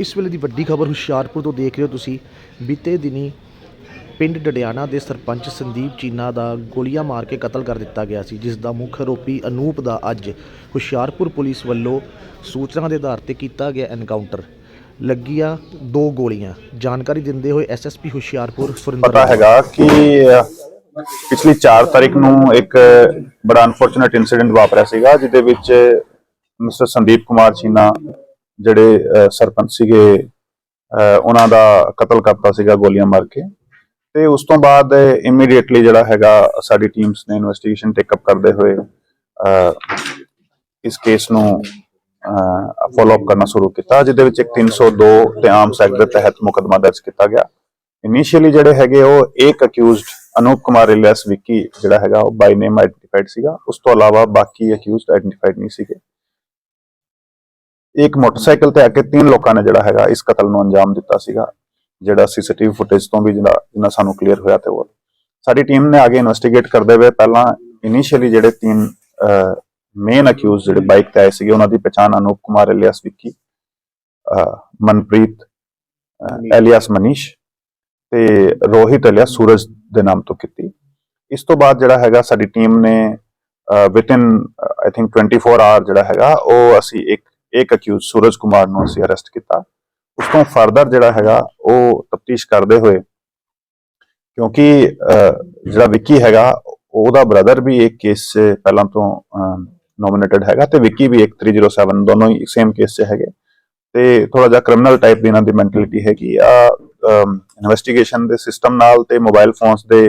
ਇਸ ਵੇਲੇ ਦੀ ਵੱਡੀ ਖਬਰ ਹੁਸ਼ਿਆਰਪੁਰ ਤੋਂ ਦੇਖ ਰਹੇ ਹੋ ਤੁਸੀਂ। ਬੀਤੇ ਦਿਨੀ ਪਿੰਡ ਡਡਿਆਣਾ ਦੇ ਸਰਪੰਚ ਸੰਦੀਪ ਚੀਨਾ ਦਾ ਗੋਲੀਆਂ ਮਾਰ ਕੇ ਕਤਲ ਕਰ ਦਿੱਤਾ ਗਿਆ ਸੀ ਜਿਸ ਦਾ ਮੁੱਖ ਆਰੋਪੀ ਅਨੂਪ ਦਾ ਅੱਜ ਹੁਸ਼ਿਆਰਪੁਰ ਪੁਲਿਸ ਵੱਲੋਂ ਸੂਚਨਾ ਦੇ ਆਧਾਰ ਤੇ ਕੀਤਾ ਗਿਆ ਐਨਕਾਊਂਟਰ। ਲੱਗੀਆਂ ਦੋ ਗੋਲੀਆਂ। ਜਾਣਕਾਰੀ ਦਿੰਦੇ ਹੋਏ ਐਸਐਸਪੀ ਹੁਸ਼ਿਆਰਪੁਰ ਸੁਰਿੰਦਰ ਪਤਾ ਹੈਗਾ ਕਿ ਪਿਛਲੀ 4 ਤਾਰੀਖ ਨੂੰ ਇੱਕ ਬੜਾ ਅਨਫੋਰਚੂਨੇਟ ਇਨਸੀਡੈਂਟ ਵਾਪਰਿਆ ਸੀਗਾ ਜਿਹਦੇ ਵਿੱਚ ਮਿਸਟਰ ਸੰਦੀਪ ਕੁਮਾਰ ਚੀਨਾ ਜਿਹੜੇ ਸਰਪੰਚ ਸੀਗੇ ਉਹਨਾਂ ਦਾ ਕਤਲ ਕਰਤਾ ਸੀਗਾ ਗੋਲੀਆਂ ਮਾਰ ਕੇ। ਤੇ ਉਸ ਤੋਂ ਬਾਅਦ ਇਮੀਡੀਏਟਲੀ ਜਿਹੜਾ ਹੈਗਾ, ਸਾਡੀ ਟੀਮਸ ਨੇ ਇਨਵੈਸਟੀਗੇਸ਼ਨ ਟੇਕ ਅਪ ਕਰਦੇ ਹੋਏ ਇਸ ਕੇਸ ਨੂੰ ਫਾਲੋ ਅਪ ਕਰਨਾ ਸ਼ੁਰੂ ਕੀਤਾ, ਜਿਹਦੇ ਵਿੱਚ ਇੱਕ 302 ਤੇ ਆਰਮਸ ਐਕਟ ਦੇ ਤਹਿਤ ਮੁਕੱਦਮਾ ਦਰਜ ਕੀਤਾ ਗਿਆ। ਇਨੀਸ਼ੀਅਲੀ ਜਿਹੜੇ ਹੈਗੇ ਉਹ ਇੱਕ ਅਕਿਊਜ਼ਡ ਅਨੂਪ ਕੁਮਾਰ ਇਲਿਆਸ ਵਿੱਕੀ ਜਿਹੜਾ ਹੈਗਾ, ਉਹ ਬਾਈ ਨੇਮ ਆਈਡੈਂਟੀਫਾਈਡ ਸੀਗਾ। ਉਸ ਤੋਂ ਇਲਾਵਾ ਬਾਕੀ ਅਕਿਊਜ਼ਡ ਆਈਡੈਂਟੀਫਾਈਡ ਨਹੀਂ ਸੀਗੇ। ਇੱਕ ਮੋਟਰਸਾਈਕਲ ਤੇ ਆ ਕੇ ਤਿੰਨ ਲੋਕਾਂ ਨੇ ਜਿਹੜਾ ਹੈਗਾ ਇਸ ਕਤਲ ਨੂੰ ਅੰਜਾਮ ਦਿੱਤਾ ਸੀਗਾ, ਜਿਹੜਾ ਸੀਸੀਟੀਵੀ ਫੁਟੇਜ ਤੋਂ ਵੀ ਜਿਹੜਾ ਜਿਹਨਾਂ ਸਾਨੂੰ ਕਲੀਅਰ ਹੋਇਆ ਤੇ ਉਹ ਸਾਡੀ ਟੀਮ ਨੇ ਅੱਗੇ ਇਨਵੈਸਟੀਗੇਟ ਕਰਦੇ ਹੋਏ ਪਹਿਲਾਂ ਇਨੀਸ਼ੀਅਲੀ ਜਿਹੜੇ ਤਿੰਨ ਮੇਨ ਅਕਿਊਜ਼ ਜਿਹੜੇ ਬਾਈਕ ਤੇ ਆਏ ਸੀਗੇ, ਉਹਨਾਂ ਦੀ ਪਛਾਣ ਅਨੂਪ ਕੁਮਾਰ ਇਲਿਆਸ ਵਿੱਕੀ ਮਨਪ੍ਰੀਤ ਐਲੀਅਸ ਮਨੀਸ਼ ਤੇ ਰੋਹਿਤ ਅਲਿਆ ਸੂਰਜ ਦੇ ਨਾਮ ਤੋਂ ਕੀਤੀ। ਇਸ ਤੋਂ ਬਾਅਦ ਜਿਹੜਾ ਹੈਗਾ ਸਾਡੀ ਟੀਮ ਨੇ ਵਿਦਿਨ ਆਈ ਥਿੰਕ 24 ਆਵਰ ਜਿਹੜਾ ਹੈਗਾ, ਉਹ ਅਸੀਂ ਇੱਕ ਇੱਕ ਅਕਿਊਜ਼ ਸੂਰਜ ਕੁਮਾਰ ਨੂੰ ਅਸੀਂ ਅਰੈਸਟ ਕੀਤਾ। ਉਸ ਤੋਂ ਫਰਦਰ ਜਿਹੜਾ ਹੈਗਾ, ਉਹ ਤਫਤੀਸ਼ ਕਰਦੇ ਹੋਏ, ਕਿਉਂਕਿ ਜਿਹੜਾ ਵਿੱਕੀ ਹੈਗਾ, ਉਹਦਾ ਬ੍ਰਦਰ ਵੀ ਇੱਕ ਕੇਸ 'ਚ ਪਹਿਲਾਂ ਤੋਂ ਨੋਮੀਨੇਟਡ ਹੈਗਾ ਤੇ ਵਿੱਕੀ ਵੀ ਇੱਕ 307 ਦੋਨੋਂ ਹੀ ਸੇਮ ਕੇਸ 'ਚ ਹੈਗੇ। ਤੇ ਥੋੜਾ ਜਿਹਾ ਕ੍ਰਿਮੀਨਲ ਟਾਈਪ ਦੀ ਇਹਨਾਂ ਦੀ ਮੈਂਟੈਲਿਟੀ ਹੈਗੀ ਆ ਇਨਵੈਸਟੀਗੇਸ਼ਨ ਦੇ ਸਿਸਟਮ ਨਾਲ ਤੇ ਮੋਬਾਈਲ ਫੋਨਸ ਦੇ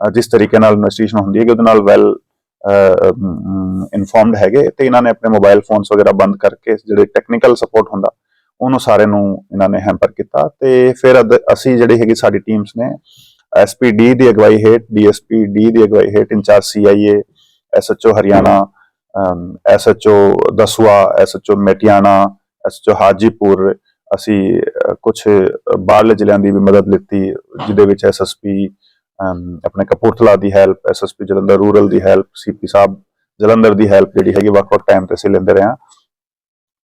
ਜਿਸ ਤਰੀਕੇ ਨਾਲ ਇਨਵੈਸਟੀਗੇਸ਼ਨ ਹੁੰਦੀ ਹੈ ਕਿ ਉਹਦੇ ਨਾਲ ਵੈਲ ਇਨਫਾਰਮਡ ਹੈਗੇ ਤੇ ਇਹਨਾਂ ਨੇ ਆਪਣੇ ਮੋਬਾਈਲ ਫੋਨਸ ਵਗੈਰਾ ਬੰਦ ਕਰਕੇ ਜਿਹੜੇ ਟੈਕਨੀਕਲ ਸਪੋਰਟ ਹੁੰਦਾ, ਉਹਨੂੰ ਸਾਰੇ ਨੂੰ ਇਹਨਾਂ ਨੇ ਹੈਂਪਰ ਕੀਤਾ ਤੇ ਫਿਰ ਅਸੀਂ ਜਿਹੜੀ ਹੈਗੀ ਸਾਡੀ ਟੀਮਸ ਨੇ ਐਸਪੀਡੀ ਦੀ ਅਗਵਾਈ ਹੇਠ ਡੀਐਸਪੀ ਡੀ ਦੀ ਅਗਵਾਈ ਹੇਠ incharge CIA SHO Hariana SHO Dasuya SHO Metiana SHO Hajipur, ਅਸੀਂ ਕੁਝ ਬਾਹਰਲੇ ਜ਼ਿਲ੍ਹਿਆਂ ਦੀ ਵੀ ਮਦਦ ਲਿੱਤੀ, ਜਿਹਦੇ ਵਿੱਚ ਐਸਐਸਪੀ ਆਪਣੇ ਕਪੂਰਥਲਾ ਦੀ ਹੈਲਪ ਐਸਐਸਪੀ ਜਲੰਧਰ ਰੂਰਲ ਦੀ ਹੈਲਪ ਸੀਪੀ ਸਾਹਿਬ ਜਲੰਧਰ ਦੀ ਹੈਲਪ ਜਿਹੜੀ ਹੈਗੀ ਵੱਖ-ਵੱਖ ਟਾਈਮ ਤੇ ਅਸੀਂ ਲੈਂਦੇ ਰਹੇ ਹਾਂ।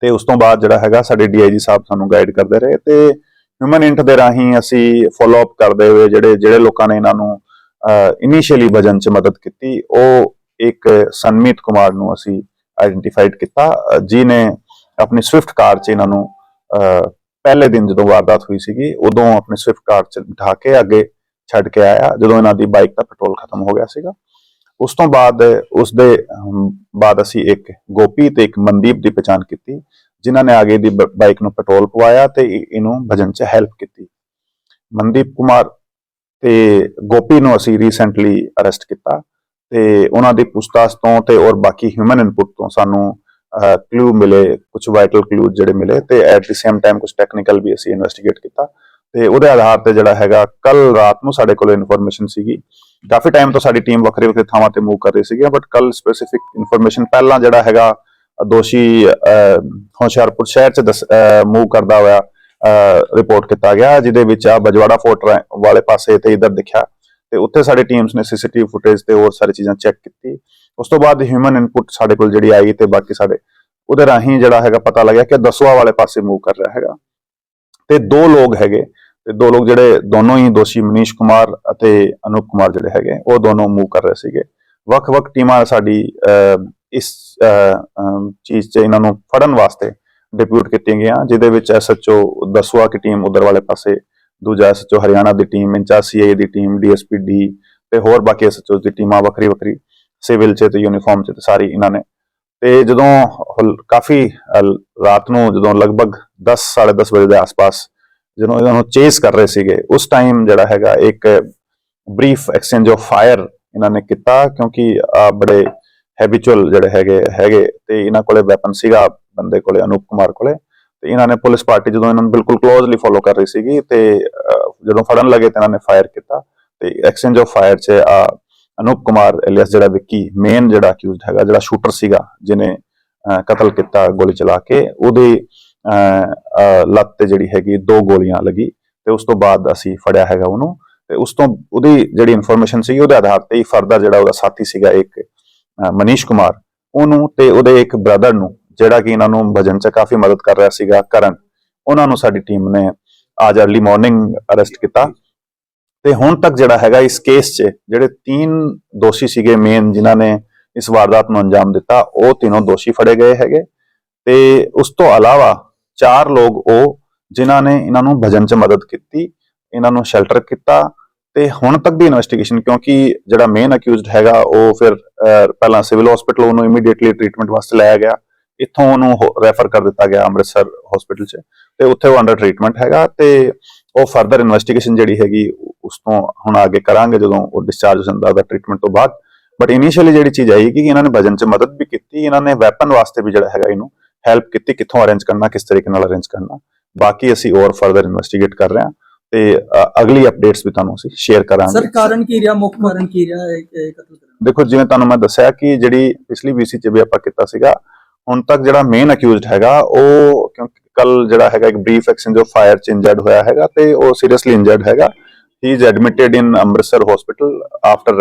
ਤੇ ਉਸ ਤੋਂ ਬਾਅਦ ਜਿਹੜਾ ਹੈਗਾ ਸਾਡੇ ਡੀਆਈਜੀ ਸਾਹਿਬ ਸਾਨੂੰ ਗਾਈਡ ਕਰਦੇ ਰਹੇ ਤੇ ਹਿਊਮਨ ਇੰਟ ਦੇ ਰਾਹੀਂ ਅਸੀਂ ਫਾਲੋ ਅਪ ਕਰਦੇ ਹੋਏ ਜਿਹੜੇ ਜਿਹੜੇ ਲੋਕਾਂ ਨੇ ਇਹਨਾਂ ਨੂੰ ਇਨੀਸ਼ੀਅਲੀ ਵਜਨ ਚ ਮਦਦ ਕੀਤੀ, ਉਹ ਇੱਕ ਸਨਮੀਤ ਕੁਮਾਰ ਨੂੰ ਅਸੀਂ ਆਇਡੈਂਟੀਫਾਈਡ ਕੀਤਾ ਅਹ ਜਿਹਨੇ ਆਪਣੀ ਸਵਿਫਟ ਕਾਰ 'ਚ ਇਹਨਾਂ ਨੂੰ ਪਹਿਲੇ ਦਿਨ ਜਦੋਂ ਵਾਰਦਾਤ ਹੋਈ ਸੀਗੀ, ਉਦੋਂ ਆਪਣੀ ਸਵਿਫਟ ਕਾਰ 'ਚ ਬਿਠਾ ਕੇ ਅੱਗੇ ਛੱਡ ਕੇ ਆਇਆ। ਜਦੋਂ ਇਹਨਾਂ ਦੀ ਬਾਈਕ ਦਾ ਪੈਟਰੋਲ ਖਤਮ ਹੋ ਗਿਆ ਸੀਗਾ, ਉਸ ਤੋਂ ਬਾਅਦ, ਉਸ ਦੇ ਬਾਅਦ ਅਸੀਂ ਇੱਕ ਗੋਪੀ ਤੇ ਇੱਕ ਮਨਦੀਪ ਦੀ ਪਛਾਣ ਕੀਤੀ, ਜਿਨ੍ਹਾਂ ਨੇ ਅੱਗੇ ਦੀ ਬਾਈਕ ਨੂੰ ਪੈਟਰੋਲ ਪਵਾਇਆ ਤੇ ਇਹਨੂੰ ਭਜਨ 'ਚ ਹੈਲਪ ਕੀਤੀ। ਮਨਦੀਪ ਕੁਮਾਰ ਤੇ ਗੋਪੀ ਨੂੰ ਅਸੀਂ ਰੀਸੈਂਟਲੀ ਅਰੈਸਟ ਕੀਤਾ ਤੇ ਉਹਨਾਂ ਦੀ ਪੁੱਛਤਾਛ ਤੋਂ ਤੇ ਔਰ ਬਾਕੀ ਹਿਊਮਨ ਇਨਪੁਟ ਤੋਂ ਸਾਨੂੰ ਕਲੂ ਮਿਲੇ ਕੁਝ ਵਾਈਟਲ ਕਲੂ ਜਿਹੜੇ ਮਿਲੇ ਤੇ ਐਟ ਦੀ ਸੇਮ ਟਾਈਮ ਕੁਝ ਟੈਕਨੀਕਲ ਵੀ ਅਸੀਂ ਇਨਵੈਸਟੀਗੇਟ ਕੀਤਾ। ਤੇ ਉਹਦੇ ਆਧਾਰ ਤੇ ਜਿਹੜਾ ਹੈਗਾ ਕੱਲ ਰਾਤ ਨੂੰ ਸਾਡੇ ਕੋਲ ਇਨਫੋਰਮੇਸ਼ਨ ਸੀਗੀ। ਕਾਫੀ ਟਾਈਮ ਤੋਂ ਸਾਡੀ ਟੀਮ ਵੱਖਰੇ ਵੱਖਰੇ ਥਾਵਾਂ ਤੇ ਮੂਵ ਕਰ ਰਹੀ ਸੀਗੀ ਬਟ ਕੱਲ ਸਪੈਸੀਫਿਕ ਇਨਫੋਰਮੇਸ਼ਨ ਪਹਿਲਾਂ ਜਿਹੜਾ ਹੈਗਾ, ਦੋਸ਼ੀ ਹੁਸ਼ਿਆਰਪੁਰ ਸ਼ਹਿਰ ਚ ਮੂਵ ਕਰਦਾ ਹੋਇਆ ਰਿਪੋਰਟ ਕੀਤਾ ਗਿਆ, ਜਿਹਦੇ ਵਿੱਚ ਆ ਬਜਵਾੜਾ ਫੋਰਟ ਵਾਲੇ ਪਾਸੇ ਤੇ ਇਧਰ ਦਿਖਿਆ। ਤੇ ਉੱਥੇ ਸਾਡੀ ਟੀਮਸ ਨੇ ਸੀਸੀਟੀਵੀ ਫੁਟੇਜ ਤੇ ਹੋਰ ਸਾਰੀ ਚੀਜ਼ਾਂ ਚੈੱਕ ਕੀਤੀ। ਉਸ ਤੋਂ ਬਾਅਦ ਹਿਊਮਨ ਇਨਪੁਟ ਸਾਡੇ ਕੋਲ ਜਿਹੜੀ ਆਈ ਤੇ ਬਾਕੀ ਸਾਡੇ, ਉਹਦੇ ਰਾਹੀਂ ਜਿਹੜਾ ਹੈਗਾ ਪਤਾ ਲੱਗਿਆ ਕਿ ਦਸਵਾ ਵਾਲੇ ਪਾਸੇ ਮੂਵ ਕਰ ਰਿਹਾ ਹੈਗਾ। ਤੇ ਦੋ ਲੋਕ ਹੈਗੇ, ਤੇ ਦੋ ਲੋਕ ਜਿਹੜੇ ਦੋਨੋਂ ਹੀ ਦੋਸ਼ੀ ਮਨੀਸ਼ ਕੁਮਾਰ ਅਤੇ ਅਨੂਪ ਕੁਮਾਰ ਜਿਹੜੇ ਹੈਗੇ, ਉਹ ਦੋਨੋਂ ਮੂਵ ਕਰ ਰਹੇ ਸੀਗੇ। ਵੱਖ-ਵੱਖ ਟੀਮਾਂ ਸਾਡੀ ਇਸ ਚੀਜ਼ 'ਚ ਇਹਨਾਂ ਨੂੰ ਫੜਨ ਵਾਸਤੇ ਡਿਪਿਊਟ ਕੀਤੀਆਂ ਗਈਆਂ, ਜਿਹਦੇ ਵਿੱਚ ਐਸਐਚਓ ਦਸਵਾ ਦੀ ਟੀਮ ਉਧਰ ਵਾਲੇ ਪਾਸੇ, ਦੂਜਾ ਐਸਐਚਓ ਹਰਿਆਣਾ ਦੀ ਟੀਮ, ਇੰਚਾਰਜ ਸੀਆਈ ਦੀ ਟੀਮ ਡੀਐਸਪੀ ਡੀ, ਤੇ ਹੋਰ ਬਾਕੀ ਐਸਐਚਓ ਦੀ ਟੀਮਾਂ ਵੱਖਰੀ ਵੱਖਰੀ ਸਿਵਲ 'ਚ ਤੇ ਯੂਨੀਫਾਰਮ 'ਚ ਤੇ ਸਾਰੀ ਇਹਨਾਂ ਨੇ ਤੇ ਜਦੋਂ ਕਾਫੀ ਰਾਤ ਨੂੰ ਜਦੋਂ ਲਗਭਗ 10 10:30 ਵਜੇ ਦੇ ਆਸ-ਪਾਸ ਜਦੋਂ ਇਹਨਾਂ ਨੂੰ ਚੇਸ ਕਰ ਰਹੇ ਸੀਗੇ, ਉਸ ਟਾਈਮ ਜਿਹੜਾ ਹੈਗਾ ਇੱਕ ਬਰੀਫ ਐਕਸਚੇਂਜ ਆਫ ਫਾਇਰ ਇਹਨਾਂ ਨੇ ਕੀਤਾ ਕਿਉਂਕਿ ਆਹ ਬੜੇ ਹੈਬਿਚੁਅਲ ਜਿਹੜੇ ਹੈਗੇ ਹੈਗੇ ਤੇ ਇਹਨਾਂ ਕੋਲੇ ਵੈਪਨ ਸੀਗਾ ਬੰਦੇ ਕੋਲੇ, ਅਨੂਪ ਕੁਮਾਰ ਕੋਲੇ ਤੇ ਇਹਨਾਂ ਨੇ ਪੁਲਿਸ ਪਾਰਟੀ ਜਦੋਂ ਇਹਨਾਂ ਨੂੰ ਬਿਲਕੁਲ ਕਲੋਜ਼ਲੀ ਫੋਲੋ ਕਰ ਰਹੀ ਸੀਗੀ ਤੇ ਜਦੋਂ ਫੜਨ ਲੱਗੇ ਤੇ ਇਹਨਾਂ ਨੇ ਫਾਇਰ ਕੀਤਾ ਤੇ ਐਕਸਚੇਂਜ ਆਫ ਫਾਇਰ 'ਚ ਆ ਅਨੂਪ ਕੁਮਾਰ ਐਲੀਅਸ ਜਿਹੜਾ ਵਿੱਕੀ ਮੇਨ ਜਿਹੜਾ ਅਕਿਊਜ਼ਡ ਹੈਗਾ, ਜਿਹੜਾ ਸ਼ੂਟਰ ਸੀਗਾ, ਜਿਹਨੇ ਕਤਲ ਕੀਤਾ ਗੋਲੀ ਚਲਾ ਕੇ, ਉਹਦੀ ਲੱਤ ਤੇ ਜਿਹੜੀ ਹੈਗੀ ਦੋ ਗੋਲੀਆਂ ਲੱਗੀ ਤੇ ਉਸ ਤੋਂ ਬਾਅਦ ਅਸੀਂ ਫੜਿਆ ਹੈਗਾ ਉਹਨੂੰ ਤੇ ਉਸ ਤੋਂ, ਉਹਦੀ ਜਿਹੜੀ ਇਨਫੋਰਮੇਸ਼ਨ ਸੀ ਉਹਦੇ ਆਧਾਰ ਤੇ ਹੀ ਫਰਦਰ ਜਿਹੜਾ ਉਹਦਾ ਸਾਥੀ ਸੀਗਾ ਇੱਕ ਮਨੀਸ਼ ਕੁਮਾਰ, ਉਹਨੂੰ ਤੇ ਉਹਦੇ ਇੱਕ ਬ੍ਰਦਰ ਨੂੰ, ਜਿਹੜਾ ਕਿ ਇਹਨਾਂ ਨੂੰ ਭਜਨ ਚ ਕਾਫੀ ਮਦਦ ਕਰ ਰਿਹਾ ਸੀਗਾ, ਕਰਨ, ਉਹਨਾਂ ਨੂੰ ਸਾਡੀ ਟੀਮ ਨੇ ਅੱਜ अर्ਲੀ ਮਾਰਨਿੰਗ ਅਰੈਸਟ ਕੀਤਾ ਤੇ ਹੁਣ ਤੱਕ ਜਿਹੜਾ ਹੈਗਾ ਇਸ ਕੇਸ 'ਚ, ਜਿਹੜੇ ਤਿੰਨ ਦੋਸ਼ੀ ਸੀਗੇ ਮੇਨ ਜਿਨ੍ਹਾਂ ਨੇ ਇਸ ਵਾਰਦਾਤ ਨੂੰ ਅੰਜਾਮ ਦਿੱਤਾ, ਉਹ ਤਿੰਨੋਂ ਦੋਸ਼ੀ ਫੜੇ ਗਏ ਹੈਗੇ। ਤੇ ਉਸ ਤੋਂ ਇਲਾਵਾ ਚਾਰ ਲੋਕ ਉਹ ਜਿਨ੍ਹਾਂ ਨੇ ਇਹਨਾਂ ਨੂੰ ਭਜਨ 'ਚ ਮਦਦ ਕੀਤੀ, ਇਹਨਾਂ ਨੂੰ ਸ਼ੈਲਟਰ ਕੀਤਾ ਤੇ ਹੁਣ ਤੱਕ ਦੀ ਇਨਵੈਸਟੀਗੇਸ਼ਨ ਕਿਉਂਕਿ ਜਿਹੜਾ ਮੇਨ ਅਕਿਊਜ਼ਡ ਹੈਗਾ, ਉਹ ਫਿਰ ਪਹਿਲਾਂ ਸਿਵਲ ਹਸਪੀਟਲ ਉਹਨੂੰ ਇਮੀਡੀਏਟਲੀ ਟ੍ਰੀਟਮੈਂਟ ਵਾਸਤੇ ਲਾਇਆ ਗਿਆ। ਇੱਥੋਂ ਉਹਨੂੰ ਰੈਫਰ ਕਰ ਦਿੱਤਾ ਗਿਆ ਅੰਮ੍ਰਿਤਸਰ ਹਸਪੀਟਲ 'ਚ ਤੇ ਉੱਥੇ ਉਹ ਅੰਡਰ ਟ੍ਰੀਟਮੈਂਟ ਹੈਗਾ ਤੇ ਉਹ ਫਰਦਰ ਇਨਵੈਸਟੀਗੇਸ਼ਨ ਜਿਹੜੀ ਹੈਗੀ ਉਸ ਤੋਂ ਹੁਣ ਅੱਗੇ ਕਰਾਂਗੇ ਜਦੋਂ ਉਹ ਡਿਸਚਾਰਜ ਹੋ ਜਾਂਦਾ ਉਹਦਾ ਟ੍ਰੀਟਮੈਂਟ ਤੋਂ ਬਾਅਦ। ਬਟ ਇਨੀਸ਼ੀਅਲੀ ਜਿਹੜੀ ਚੀਜ਼ ਆਈ ਕਿ ਇਹਨਾਂ ਨੇ ਭਜਨ 'ਚ ਮਦਦ ਵੀ ਕੀਤੀ ਇਹਨਾਂ ਨੇ ਵੈਪਨ ਵਾਸਤੇ ਵੀ ਜਿਹੜਾ ਹੈਗਾ ਇਹਨੂੰ ਹੈਲਪ ਕੀਤੀ ਕਿੱਥੋਂ ਅਰੇਂਜ ਕਰਨਾ ਕਿਸ ਤਰੀਕੇ ਨਾਲ ਅਰੇਂਜ ਕਰਨਾ। ਬਾਕੀ ਅਸੀਂ ਹੋਰ ਫਰਦਰ ਇਨਵੈਸਟੀਗੇਟ ਕਰ ਰਹੇ ਹਾਂ ਤੇ ਅਗਲੀ ਅਪਡੇਟਸ ਵੀ ਤੁਹਾਨੂੰ ਅਸੀਂ ਸ਼ੇਅਰ ਕਰਾਂਗੇ। ਸਰ ਕਾਰਨ ਕੀ ਰਿਹਾ? ਮੁੱਖ ਕਾਰਨ ਕੀ ਰਿਹਾ ਕਤਲ ਕਰਨ? ਦੇਖੋ ਜਿਵੇਂ ਤੁਹਾਨੂੰ ਮੈਂ ਦੱਸਿਆ ਕਿ ਜਿਹੜੀ ਪਿਛਲੀ ਵੀਸੀ ਚ ਵੀ ਆਪਾਂ ਕੀਤਾ ਸੀਗਾ ਹੁਣ ਤੱਕ ਜਿਹੜਾ ਮੇਨ ਅਕਿਊਜ਼ਡ ਹੈਗਾ, ਉਹ ਕਿਉਂਕਿ ਕੱਲ ਜਿਹੜਾ ਹੈਗਾ ਇੱਕ ਬਰੀਫ ਐਕਸ਼ਨ ਜੋ ਫਾਇਰ ਚ ਇੰਜਰਡ ਹੋਇਆ ਹੈਗਾ ਤੇ ਉਹ ਸੀਰੀਅਸਲੀ ਇੰਜਰਡ ਹੈਗਾ। He is admitted in Amritsar hospital after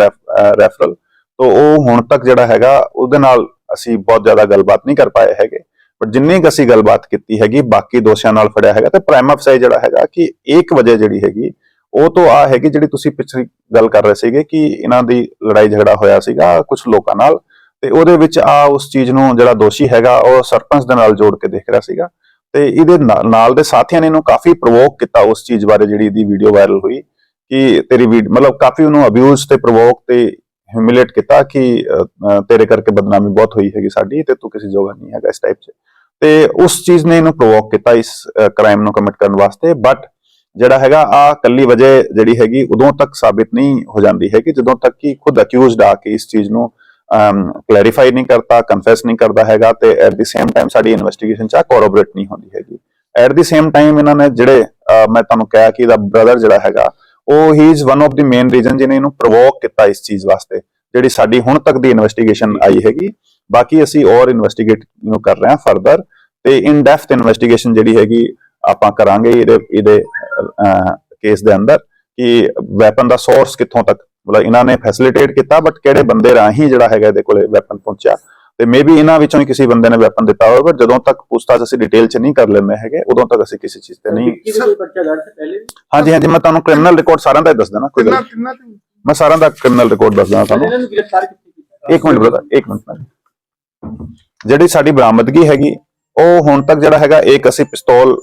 referral ਤੋਂ ਉਹ ਹੁਣ ਤੱਕ ਜਿਹੜਾ ਹੈਗਾ, ਉਹਦੇ ਨਾਲ ਅਸੀਂ ਬਹੁਤ ਜ਼ਿਆਦਾ ਗੱਲਬਾਤ ਨਹੀਂ ਕਰ ਪਾਏ ਹੈਗੇ। ਬਟ ਜਿੰਨੀ ਕੁ ਅਸੀਂ ਗੱਲਬਾਤ ਕੀਤੀ ਹੈਗੀ, ਬਾਕੀ ਦੋਸ਼ੀਆਂ ਨਾਲ ਫੜਿਆ ਹੈਗਾ ਤੇ ਪ੍ਰਾਈਮ ਅਫਸਾਈ ਜਿਹੜਾ ਹੈਗਾ ਕਿ 1 ਵਜੇ ਜਿਹੜੀ ਹੈਗੀ, ਉਹ ਤੋਂ ਆ ਹੈਗੀ ਜਿਹੜੀ ਤੁਸੀਂ ਪਿਛਲੀ ਗੱਲ ਕਰ ਰਹੇ ਸੀਗੇ ਕਿ ਇਹਨਾਂ ਦੀ ਲੜਾਈ ਝਗੜਾ ਹੋਇਆ ਸੀਗਾ ਕੁਝ ਲੋਕਾਂ ਨਾਲ। ਤੇ ਉਹਦੇ ਵਿੱਚ ਆ ਉਸ ਚੀਜ਼ ਨੂੰ ਜਿਹੜਾ ਦੋਸ਼ੀ ਹੈਗਾ, ਉਹ ਸਰਪੰਚ ਦੇ ਨਾਲ ਜੋੜ ਕੇ ਦੇਖ ਰਿਹਾ ਸੀਗਾ। ਤੇ ਇਹਦੇ ਨਾਲ ਦੇ ਸਾਥੀਆਂ ਨੇ ਇਹਨੂੰ ਕਾਫੀ ਪ੍ਰੋਵੋਕ ਕੀਤਾ ਉਸ ਚੀਜ਼ ਬਾਰੇ ਜਿਹੜੀ ਇਹਦੀ ਵੀਡੀਓ ਵਾਇਰਲ ਹੋਈ ਕਿ ਤੇਰੀ ਮਤਲਬ ਕਾਫੀ ਉਹਨੂੰ ਅਬਿਊਜ਼ ਤੇ ਪ੍ਰੋਵੋਕ ਤੇ ਹਿਊਮਿਲੇਟ ਕੀਤਾ ਕਿ ਤੇਰੇ ਕਰਕੇ ਬਦਨਾਮੀ ਬਹੁਤ ਹੋਈ ਹੈਗੀ ਸਾਡੀ ਤੇ ਤੂੰ ਕਿਸੇ ਜੋਗਾ ਨਹੀਂ ਹੈਗਾ ਇਸ ਟਾਈਪ 'ਚ। ਤੇ ਉਸ ਚੀਜ਼ ਨੇ ਇਹਨੂੰ ਪ੍ਰੋਵੋਕ ਕੀਤਾ ਇਸ ਕ੍ਰਾਈਮ ਨੂੰ ਕਮਿਟ ਕਰਨ ਵਾਸਤੇ ਬਟ ਜਿਹੜਾ ਹੈਗਾ ਆ ਕੱਲੀ ਵਜ੍ਹਾ ਜਿਹੜੀ ਹੈਗੀ ਉਦੋਂ ਤੱਕ ਸਾਬਿਤ ਨਹੀਂ ਹੋ ਜਾਂਦੀ ਹੈ ਕਿ ਜਦੋਂ ਤੱਕ ਕਿ ਖੁਦ ਅਕਿਊਜ਼ਡ ਆ ਕੇ ਇਸ ਚੀਜ਼ ਨੂੰ ਕਲੈਰੀਫਾਈ ਨਹੀਂ ਕਰਤਾ ਕਨਫੈਸ ਨਹੀਂ ਕਰਦਾ ਹੈਗਾ ਤੇ ਐਟ ਦੀ ਸੇਮ ਟਾਈਮ ਸਾਡੀ ਇਨਵੈਸਟੀਗੇਸ਼ਨ ਚ ਕੋਰੋਬਰੇਟ ਨਹੀਂ ਹੁੰਦੀ ਹੈਗੀ। ਐਟ ਦੀ ਸੇਮ ਟਾਈਮ ਇਹਨਾਂ ਨੇ ਜਿਹੜੇ ਮੈਂ ਤੁਹਾਨੂੰ ਕਿਹਾ ਕਿ ਇਹਦਾ ਬ੍ਰਦਰ ਜਿਹੜਾ ਹੈਗਾ, ਉਹ he is one of the main reason ਜਿਹਨੇ ਇਹਨੂੰ ਪ੍ਰੋਵੋਕ ਕੀਤਾ ਇਸ ਚੀਜ਼ ਵਾਸਤੇ, ਜਿਹੜੀ ਸਾਡੀ ਹੁਣ ਤੱਕ ਦੀ ਇਨਵੈਸਟੀਗੇਸ਼ਨ ਆਈ ਹੈਗੀ। ਬਾਕੀ ਅਸੀਂ ਔਰ ਇਨਵੈਸਟੀਗੇਟ ਨੂੰ ਕਰ ਰਹੇ ਹਾਂ ਫਰਦਰ ਤੇ ਇਨ ਡੈਪਥ ਇਨਵੈਸਟੀਗੇਸ਼ਨ ਜਿਹੜੀ ਹੈਗੀ ਆਪਾਂ ਕਰਾਂਗੇ ਇਹਦੇ ਇਹਦੇ ਕੇਸ ਦੇ ਅੰਦਰ ਕਿ ਵੈਪਨ ਦਾ ਸੋਰਸ ਕਿੱਥੋਂ ਤੱਕ ਮਤਲਬ ਇਹਨਾਂ ਨੇ ਫੈਸਿਲਿਟੇਟ ਕੀਤਾ ਬਟ ਕਿਹੜੇ ਬੰਦੇ ਰਾਹੀਂ ਜਿਹੜਾ ਹੈਗਾ ਇਹਦੇ ਕੋਲੇ ਵੈਪਨ ਪਹੁੰਚਿਆ? ਤੇ ਮੇਬੀ ਇਹਨਾਂ ਵਿੱਚੋਂ ਹੀ ਕਿਸੇ ਬੰਦੇ ਨੇ ਵੈਪਨ ਦਿੱਤਾ ਹੋਵੇ ਪਰ ਜਦੋਂ ਤੱਕ ਪੁੱਛਤਾਛ ਅਸੀਂ ਡਿਟੇਲ ਚ ਨਹੀਂ ਕਰ ਲੈਂਦੇ ਹੈਗੇ ਉਦੋਂ ਤੱਕ ਅਸੀਂ ਕਿਸੇ ਚੀਜ਼ ਤੇ ਨਹੀਂ ਹਾਂਜੀ ਹਾਂਜੀ ਮੈਂ ਤੁਹਾਨੂੰ ਕ੍ਰਿਮੀਨਲ ਰਿਕਾਰਡ ਸਾਰਿਆਂ ਦਾ ਹੀ ਦੱਸ ਦੇਣਾ ਕੋਈ ਗੱਲ ਨਹੀਂ। ਮੈਂ ਸਾਰਿਆਂ ਦਾ ਕ੍ਰਿਮੀਨਲ ਰਿਕਾਰਡ ਦੱਸ ਦੇਣਾ ਤੁਹਾਨੂੰ। ਇੱਕ ਮਿੰਟ ਬ੍ਰਦਰ ਇੱਕ ਮਿੰਟ ਜਿਹੜੀ ਸਾਡੀ ਬਰਾਮਦਗੀ ਹੈਗੀ ਉਹ ਹੁਣ ਤੱਕ ਜਿਹੜਾ ਹੈਗਾ ਇੱਕ ਅਸੀਂ ਪਿਸਤੌਲ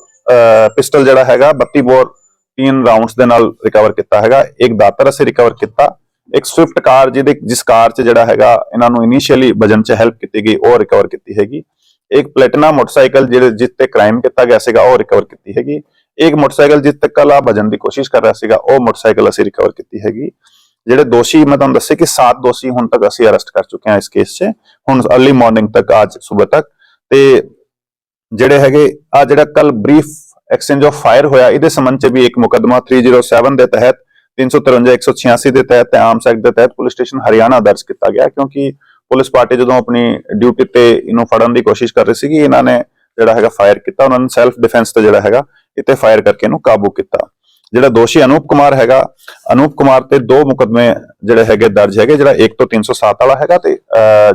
ਪਿਸਟਲ ਜਿਹੜਾ ਹੈਗਾ 32 ਬੋਰ ਤਿੰਨ ਰਾਉਂਡਸ ਦੇ ਨਾਲ ਰਿਕਵਰ ਕੀਤਾ ਹੈਗਾ। ਇੱਕ ਦਾਤਰ ਅਸੀਂ ਰਿਕਵਰ ਕੀਤਾ, ਇੱਕ ਸਵਿਫਟ ਕਾਰ ਜਿਹਦੇ, ਜਿਸ ਕਾਰ 'ਚ ਜਿਹੜਾ ਹੈਗਾ, ਇਹਨਾਂ ਨੂੰ ਇਨੀਸ਼ੀਅਲੀ ਵਜਨ 'ਚ ਹੈਲਪ ਕੀਤੀ ਗਈ, ਉਹ ਰਿਕਵਰ ਕੀਤੀ ਹੈਗੀ। ਇੱਕ ਪਲੈਟੀਨਾ ਮੋਟਰਸਾਈਕਲ ਜਿਹੜੇ ਜਿਸ ਤੇ ਕ੍ਰਾਈਮ ਕੀਤਾ ਗਿਆ ਸੀਗਾ, ਉਹ ਰਿਕਵਰ ਕੀਤੀ ਹੈਗੀ। ਇੱਕ ਮੋਟਰਸਾਈਕਲ ਜਿਸ ਤੇ ਕਲਾ ਭਜਨ ਦੀ ਕੋਸ਼ਿਸ਼ ਕਰ ਰਿਹਾ ਸੀਗਾ, ਉਹ ਮੋਟਰਸਾਈਕਲ ਅਸੀਂ ਰਿਕਵਰ ਕੀਤੀ ਹੈਗੀ। ਜਿਹੜੇ ਦੋਸ਼ੀ, ਮੈਂ ਤੁਹਾਨੂੰ ਦੱਸਿਆ ਕਿ 7 ਦੋਸ਼ੀ ਹੁਣ ਤੱਕ ਅਸੀਂ ਅਰੈਸਟ ਕਰ ਚੁੱਕੇ ਹਾਂ ਇਸ ਕੇਸ 'ਚ। ਹੁਣ ਅਰਲੀ ਮਾਰਨਿੰਗ ਤੱਕ, ਅੱਜ ਸਵੇਰ ਤੱਕ। ਤੇ ਜਿਹੜੇ ਹੈਗੇ, ਆ ਜਿਹੜਾ ਕੱਲ ਬਰੀਫ ਐਕਸਚੇਂਜ ਆਫ ਫਾਇਰ ਹੋਇਆ। ਇਹਦੇ ਸੰਬੰਧ 'ਚ ਵੀ ਇੱਕ ਮੁਕੱਦਮਾ 307 ਦੇ ਤਹਿਤ 353 186 ਦੇ ਤਹਿਤ ਤੇ ਆਰਮਸ ਐਕਟ ਦੇ ਤਹਿਤ ਪੁਲਿਸ ਸਟੇਸ਼ਨ ਹਰਿਆਣਾ ਦਰਜ ਕੀਤਾ ਗਿਆ ਕਿਉਂਕਿ ਪੁਲਿਸ ਪਾਰਟੀ ਜਦੋਂ ਆਪਣੀ ਡਿਊਟੀ ਤੇ ਇਹਨੂੰ ਫੜਨ ਦੀ ਕੋਸ਼ਿਸ਼ ਕਰ ਰਹੀ ਸੀਗੀ, ਇਹਨਾਂ ਨੇ ਜਿਹੜਾ ਹੈਗਾ ਫਾਇਰ ਕੀਤਾ। ਉਹਨਾਂ ਨੇ ਸੈਲਫ ਡਿਫੈਂਸ ਤੇ ਜਿਹੜਾ ਹੈਗਾ, ਇੱਥੇ ਫਾਇਰ ਕਰਕੇ ਇਹਨੂੰ ਕਾਬੂ ਕੀਤਾ। ਜਿਹੜਾ ਦੋਸ਼ੀ ਅਨੂਪ ਕੁਮਾਰ ਹੈਗਾ, ਅਨੂਪ ਕੁਮਾਰ ਤੇ ਦੋ ਮੁਕਦਮੇ ਜਿਹੜੇ ਹੈਗੇ ਦਰਜ ਹੈਗੇ, ਜਿਹੜਾ 1 ਤੋਂ 307 ਵਾਲਾ ਹੈਗਾ ਤੇ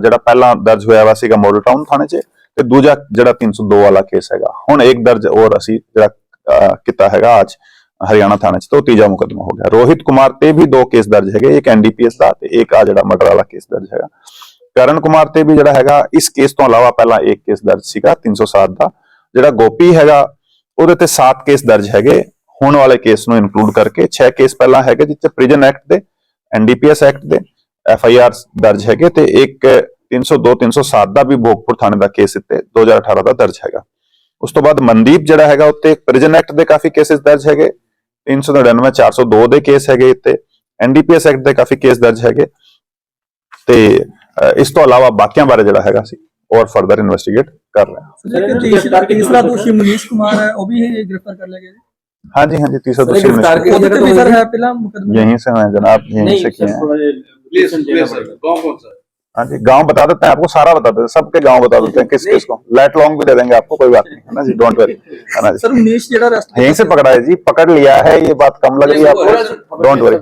ਜਿਹੜਾ ਪਹਿਲਾਂ ਦਰਜ ਹੋਇਆ ਵਾ ਸੀਗਾ ਮੋਡਲ ਟਾਊਨ ਥਾਣੇ 'ਚ ਤੇ ਦੂਜਾ ਜਿਹੜਾ 302 ਵਾਲਾ ਕੇਸ ਹੈਗਾ। ਹੁਣ ਇੱਕ ਦਰਜ ਹੋਰ ਅਸੀਂ ਜਿਹੜਾ ਕੀਤਾ ਹੈਗਾ ਅੱਜ ਹਰਿਆਣਾ ਥਾਣੇ 'ਚ, ਤੇ ਤੀਜਾ ਮੁਕਦਮਾ ਹੋ ਗਿਆ। ਰੋਹਿਤ ਕੁਮਾਰ ਤੇ ਵੀ ਦੋ ਕੇਸ ਦਰਜ ਹੈਗੇ, ਇੱਕ ਐਨਡੀਪੀਐਸ ਦਾ ਤੇ ਇੱਕ ਆ ਜਿਹੜਾ ਮਰਡਰ ਵਾਲਾ ਕੇਸ ਦਰਜ ਹੈਗਾ। ਕਰਨ ਕੁਮਾਰ ਤੇ ਵੀ ਜਿਹੜਾ ਹੈਗਾ, ਇਸ ਕੇਸ ਤੋਂ ਇਲਾਵਾ ਪਹਿਲਾਂ ਇੱਕ ਕੇਸ ਦਰਜ ਸੀਗਾ 307 ਦਾ, ਜਿਹੜਾ ਗੋਪੀ ਹੈਗਾ, ਉਹਦੇ ਤੇ 7 ਕੇਸ ਦਰਜ ਹੈਗੇ। ਹੁਣ ਵਾਲੇ ਕੇਸ ਨੂੰ ਇਨਕਲੂਡ ਕਰਕੇ 6 ਕੇਸ ਪਹਿਲਾਂ ਹੈਗੇ ਜਿਸ ਪ੍ਰਿਜ਼ਨ ਐਕਟ ਦੇ ਐਨਡੀਪੀਐਸ ਐਕਟ ਦੇ ਐਫਆਈਆਰ ਦਰਜ ਹੈਗੇ ਤੇ ਇੱਕ 302 307 ਦਾ ਵੀ ਭੋਗਪੁਰ ਥਾਣੇ ਦਾ ਕੇਸ ਇੱਥੇ 2018 ਦਾ ਦਰਜ ਹੈਗਾ ਉਸ ਤੋਂ ਬਾਅਦ ਮਨਦੀਪ ਜਿਹੜਾ ਹੈਗਾ ਉੱਤੇ ਪ੍ਰਿਜ਼ਨ ਐਕਟ ਦੇ ਕਾਫੀ ਕੇਸਿਸ ਦਰਜ ਹੈਗੇ 399 402 ਦੇ ਕੇਸ ਹੈਗੇ ਇੱਥੇ ਐਨਡੀਪੀਐਸ ਐਕਟ ਦੇ ਕਾਫੀ ਕੇਸ ਦਰਜ ਹੈਗੇ ਤੇ ਅਹ, ਇਸ ਤੋਂ ਇਲਾਵਾ ਬਾਕੀਆਂ ਬਾਰੇ ਜਿਹੜਾ ਹੈਗਾ ਸੀ ਔਰ ਫਰਦਰ ਇਨਵੈਸਟੀਗੇਟ ਕਰ ਰਹੇ ਹਾਂ ਜਿਹੜਾ ਤੀਸਰਾ ਤੀਸਰਾ ਦੋਸ਼ੀ ਮਨੀਸ਼ ਕੁਮਾਰ ਹੈ ਉਹ ਵੀ ਗ੍ਰਿਫਤਾਰ ਕਰ ਲਿਆ ਗਿਆ ਜੀ ਹਾਂਜੀ ਹਾਂਜੀ तीसरा सर, दोषी गिरफ्तार मिस्टर- ਉਹਦੇ ਤੇ ਵੀ ਸਰ ਹੈ ਪਹਿਲਾਂ ਮੁਕਦਮਾ यहीं से हैं जनाब यहीं नहीं से किए सर हैं हाँ जी गाँव बता देते हैं आपको सारा बता देते हैं सबके गाँव बता देते हैं किस किस को। लेट लॉन्ग भी दे देंगे आपको कोई बात नहीं है ना जी डोंट वरी है ना जी। सर यहीं से पकड़ा है जी पकड़ लिया है ये बात कम लग रही है आपको। डोंट वरी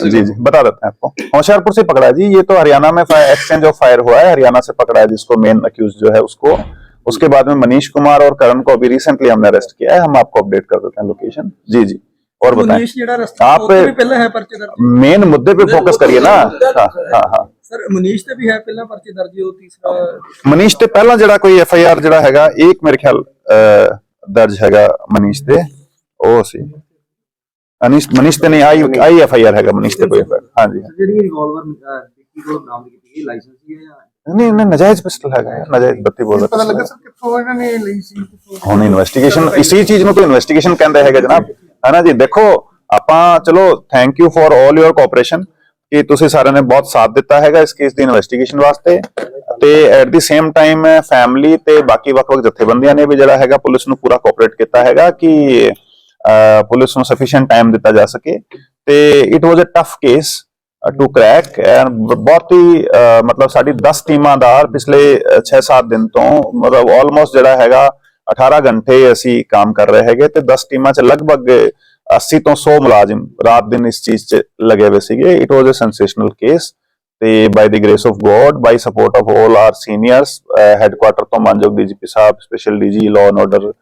जी जी बता देते हैं आपको। होशियारपुर से पकड़ा है जी ये तो हरियाणा में एक्सचेंज ऑफ़ फायर हुआ है हरियाणा से पकड़ा है जिसको मेन अक्यूज जो है उसको। उसके बाद में मनीष कुमार और करण को अभी रिसेंटली हमने अरेस्ट किया है हम आपको अपडेट कर देते हैं लोकेशन जी जी। और बताएं ਮਨੀਸ਼ ਜਿਹੜਾ ਰਸਤਾ आप- ਉਹ ਤੇ ਵੀ ਪਹਿਲਾਂ ਹੈ ਪਰਚੇ ਦਰਜ मेन मुद्दे पे फोकस करिए ना हाँ हाँ हाँ ਸਰ ਮਨੀਸ਼ ਤੇ ਵੀ ਹੈ ਪਹਿਲਾਂ ਪਰਚੇ ਦਰਜ ਉਹ ਤੀਸਰਾ ਮਨੀਸ਼ ਤੇ ਪਹਿਲਾਂ ਜਿਹੜਾ ਕੋਈ ਐਫ ਆਈ ਆਰ ਜਿਹੜਾ ਹੈਗਾ ਇੱਕ ਮੇਰੇ ਖਿਆਲ ਅਹ, ਦਰਜ ਹੈਗਾ ਮਨੀਸ਼ ਤੇ ਉਹ ਸੀ ਅਨੀਸ਼ ਮਨੀਸ਼ ਤੇ ਨਹੀਂ ਆਈ ਆਈ ਐਫ ਆਈ ਆਰ ਹੈਗਾ ਮਨੀਸ਼ ਤੇ ਕੋਈ FIR ਹਾਂਜੀ ਹਾਂ। ਜਿਹੜੀ ਰਿਵਾਲਵਰ ਵਿੱਕੀ ਕੋਲ ਬਰਾਮਦ ਕੀਤੀ ਗਈ ਲਾਇਸੈਂਸ ਹੀ ਹੈ ਜਾਂ ਨਹੀਂ ਨਹੀਂ ਨਜਾਇਜ਼ ਪਿਸਟਲ ਹੈਗਾ ਯਾਰ, ਨਜਾਇਜ਼ ਬੱਤੀ ਬੋਲ ਪਤਾ ਲੱਗਾ ਸਰ ਕਿੱਥੋਂ ਇਹਨਾਂ ਨੇ ਲਈ ਸੀ ਹੁਣ ਇਨਵੈਸਟੀਗੇਸ਼ਨ ਇਸੀ ਚੀਜ਼ ਨੂੰ ਤਾਂ ਇਨਵੈਸਟੀਗੇਸ਼ਨ ਕਹਿੰਦੇ ਹੈਗੇ ਜਨਾਬ ਹੈਨਾ ਜੀ? ਦੇਖੋ, ਆਪਾਂ ਚਲੋ thank you for 올 your cooperation ਕਿ ਤੁਸੀਂ ਸਾਰਿਆਂ ਨੇ ਬਹੁਤ ਸਾਥ ਦਿੱਤਾ ਹੈਗਾ ਇਸ ਕੇਸ ਦੀ ਇਨਵੈਸਟੀਗੇਸ਼ਨ ਵਾਸਤੇ ਤੇ at the same time family ਤੇ ਬਾਕੀ ਵੱਖ-ਵੱਖ ਜਥੇਬੰਦੀਆਂ ਨੇ ਵੀ ਜਿਹੜਾ ਹੈਗਾ ਪੁਲਿਸ ਨੂੰ ਪੂਰਾ ਕੋਆਪਰੇਟ ਕੀਤਾ ਹੈਗਾ ਕਿ ਪੁਲਿਸ ਨੂੰ ਸਫੀਸ਼ੀਐਂਟ ਟਾਈਮ ਦਿੱਤਾ ਜਾ ਸਕੇ ਤੇ it was a tough case to crack ਬਹੁਤ ਹੀ ਮਤਲਬ ਸਾਡੀ 10 ਟੀਮਾਂ ਦਾ ਪਿਛਲੇ 6-7 ਦਿਨ ਤੋਂ ਮਤਲਬ ਆਲਮੋਸਟ ਜਿਹੜਾ ਹੈਗਾ 18 ਘੰਟੇ ਅਸੀਂ ਕੰਮ ਕਰ ਰਹੇ ਹੈਗੇ ਤੇ 10 ਟੀਮਾਂ ਚ ਲਗਭਗ 80 ਤੋਂ 100 ਮੁਲਾਜ਼ਮ ਰਾਤ ਦਿਨ ਇਸ ਚੀਜ਼ 'ਚ ਲੱਗੇ ਹੋਏ ਸੀਗੇ। It was a sensational case ਤੇ by the grace of God by support of all our seniors headquarter ਤੋਂ ਮਾਨਯੋਗ DGP sahib special DG law and order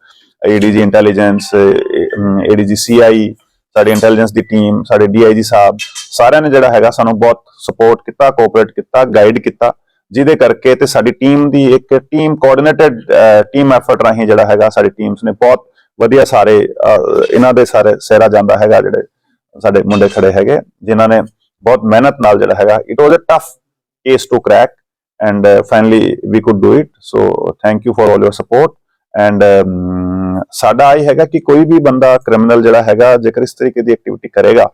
ADG intelligence ADG CI ਸਾਡੀ ਇੰਟੈਲੀਜੈਂਸ ਦੀ ਟੀਮ ਸਾਡੇ ਡੀਆਈਜੀ ਸਾਹਿਬ, ਸਾਰਿਆਂ ਨੇ ਜਿਹੜਾ ਹੈਗਾ ਸਾਨੂੰ ਬਹੁਤ ਸਪੋਰਟ ਕੀਤਾ ਕੋਆਪਰੇਟ ਕੀਤਾ ਗਾਈਡ ਕੀਤਾ। ਜਿਹਦੇ ਕਰਕੇ ਤੇ ਸਾਡੀ ਟੀਮ ਦੀ ਇੱਕ ਟੀਮ ਕੋਆਰਡੀਨੇਟਡ ਟੀਮ ਐਫਰਟ ਰਾਹੀਂ ਜਿਹੜਾ ਹੈਗਾ ਸਾਡੀ ਟੀਮਸ ਨੇ ਬਹੁਤ ਵਧੀਆ ਸਾਰੇ ਇਹਨਾਂ ਦੇ ਸਾਰੇ ਸਿਹਰਾ ਜਾਂਦਾ ਹੈਗਾ ਜਿਹੜੇ ਸਾਡੇ ਮੁੰਡੇ ਖੜੇ ਹੈਗੇ, ਜਿਨ੍ਹਾਂ ਨੇ ਬਹੁਤ ਮਿਹਨਤ ਨਾਲ ਜਿਹੜਾ ਹੈਗਾ it was a tough case to crack and finally we could do it so thank you for all your support and ਸਾਡਾ ਆਈ ਹੈਗਾ ਕਿ ਕੋਈ ਵੀ ਬੰਦਾ ਕ੍ਰਿਮੀਨਲ ਜਿਹੜਾ ਹੈਗਾ, ਜੇਕਰ ਇਸ ਤਰੀਕੇ ਦੀ ਐਕਟੀਵਿਟੀ ਕਰੇਗਾ,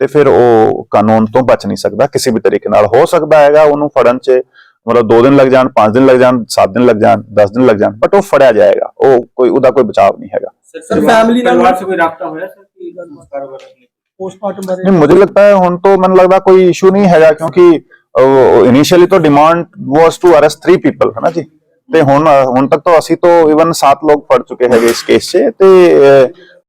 ਤੇ ਫਿਰ ਉਹ ਕਾਨੂੰਨ ਤੋਂ ਬਚ ਨਹੀਂ ਸਕਦਾ, ਕਿਸੇ ਵੀ ਤਰੀਕੇ ਨਾਲ ਹੋ ਸਕਦਾ ਹੈਗਾ, ਉਹਨੂੰ ਫੜਨ 'ਚ ਮਤਲਬ 2 ਦਿਨ ਲੱਗ ਜਾਣ 5 ਦਿਨ ਲੱਗ ਜਾਣ 7 ਦਿਨ ਲੱਗ ਜਾਣ 10 ਦਿਨ ਲੱਗ ਜਾਣ ਬਟ ਉਹ ਫੜਿਆ ਜਾਏਗਾ ਉਹ ਕੋਈ ਉਹਦਾ ਕੋਈ ਬਚਾਅ ਨਹੀਂ ਹੈਗਾ ਸਰ ਫੈਮਿਲੀ ਨਾਲ ਪਰਿਵਾਰ ਸੇ ਕੋਈ ਰਾਬਤਾ ਹੋਇਆ ਸਰ ਕੀ ਗੱਲ ਕਾਰੋਬਾਰ ਨੇ ਪੋਸਟਮਾਰਟਮ ਬਾਰੇ नहीं मुझे लगता है ਹੁਣ तो ਮੈਨੂੰ ਲੱਗਦਾ ਕੋਈ ਇਸ਼ੂ ਨਹੀਂ ਹੈਗਾ ਕਿਉਂਕਿ ਇਨੀਸ਼ੀਅਲੀ ਤਾਂ demand was to arrest 3 people ਹੈ ਨਾ ਜੀ ਤੇ ਹੁਣ ਹੁਣ ਤੱਕ ਤਾਂ ਅਸੀਂ ਤਾਂ ਇਵਨ 7 ਲੋਕ ਫੜ ਚੁੱਕੇ ਹੈਗੇ ਇਸ ਕੇਸ 'ਚ ਤੇ ਅਹ,